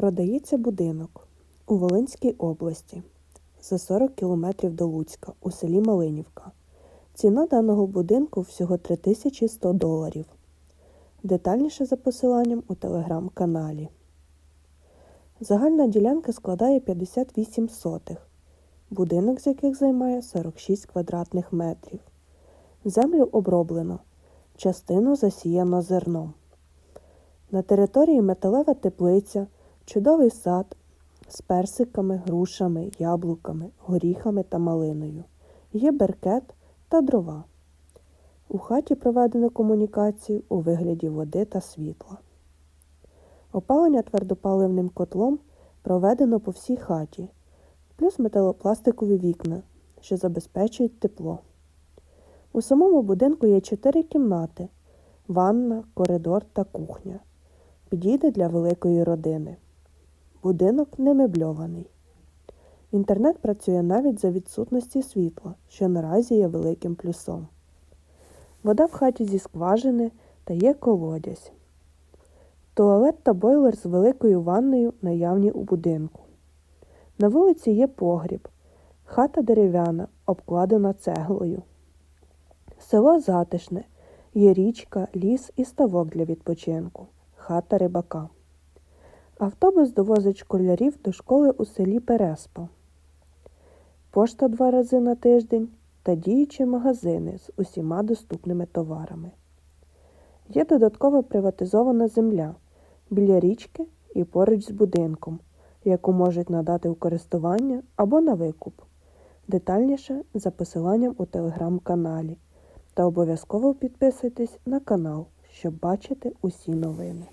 Продається будинок у Волинській області за 40 кілометрів до Луцька у селі Малинівка. Ціна даного будинку всього 3100 доларів. Детальніше за посиланням у телеграм-каналі. Загальна ділянка складає 58 сотих, будинок з яких займає 46 квадратних метрів. Землю оброблено, частину засіяно зерном. На території металева теплиця, чудовий сад з персиками, грушами, яблуками, горіхами та малиною. Є беркет та дрова. У хаті проведено комунікацію у вигляді води та світла. Опалення твердопаливним котлом проведено по всій хаті, плюс металопластикові вікна, що забезпечують тепло. У самому будинку є чотири кімнати: ванна, коридор та кухня. Підійде для великої родини. Будинок не мебльований. Інтернет працює навіть за відсутності світла, що наразі є великим плюсом. Вода в хаті зі скважини та є колодязь. Туалет та бойлер з великою ванною наявні у будинку. На вулиці є погріб, хата дерев'яна, обкладена цеглою. Село затишне, є річка, ліс і ставок для відпочинку, хата рибака. Автобус довозить школярів до школи у селі Переспа. Пошта два рази на тиждень та діючі магазини з усіма доступними товарами. Є додаткова приватизована земля біля річки і поруч з будинком, яку можуть надати у користування або на викуп. Детальніше за посиланням у телеграм-каналі. Та обов'язково підписуйтесь на канал, щоб бачити усі новини.